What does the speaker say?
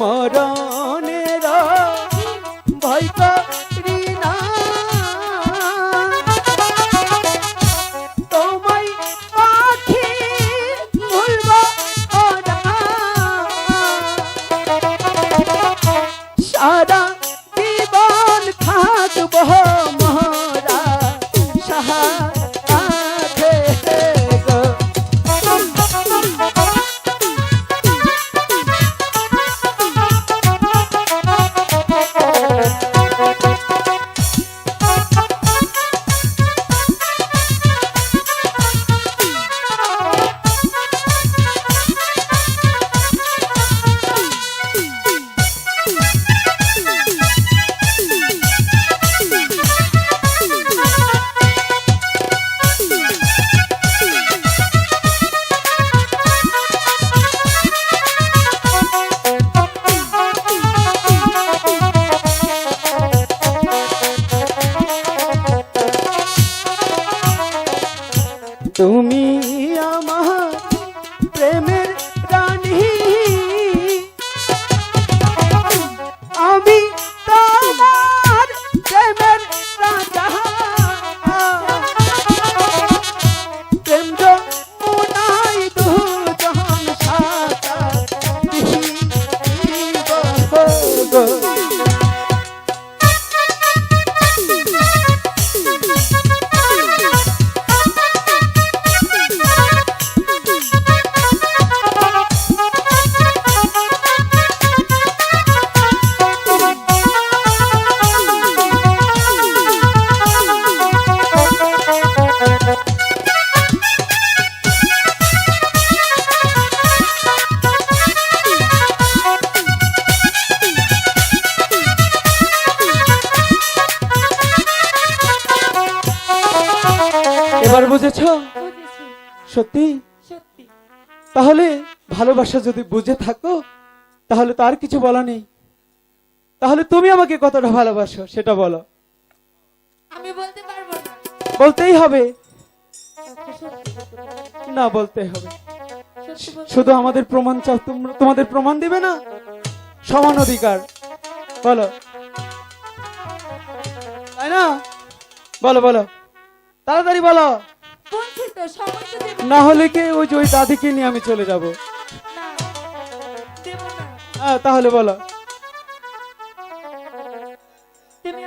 মরণের তুমি আমার প্রেমের রানী। আমি তোমার প্রেমের রাজা। প্রেম যমুনাই দুজন এবার বুঝেছ। সত্যি? তাহলে ভালোবাসা যদি বুঝে থাকো তাহলে তার কিছু বলা নেই। তাহলে তুমি আমাকে কতটা ভালোবাসো সেটা বলো। আমি বলতে পারব না। বলতেই হবে। না বলতে হবে। শুধু আমাদের প্রমাণ চাও তোমরা- তোমাদের প্রমাণ দিবে না? সমান অধিকার। বলো। তাই না? বলো বলো। তাড়াতাড়ি বলো। না। হলে কে ওই যে ওই দাদিকে নিয়ে আমি চলে যাব? হ্যাঁ তাহলে বলো।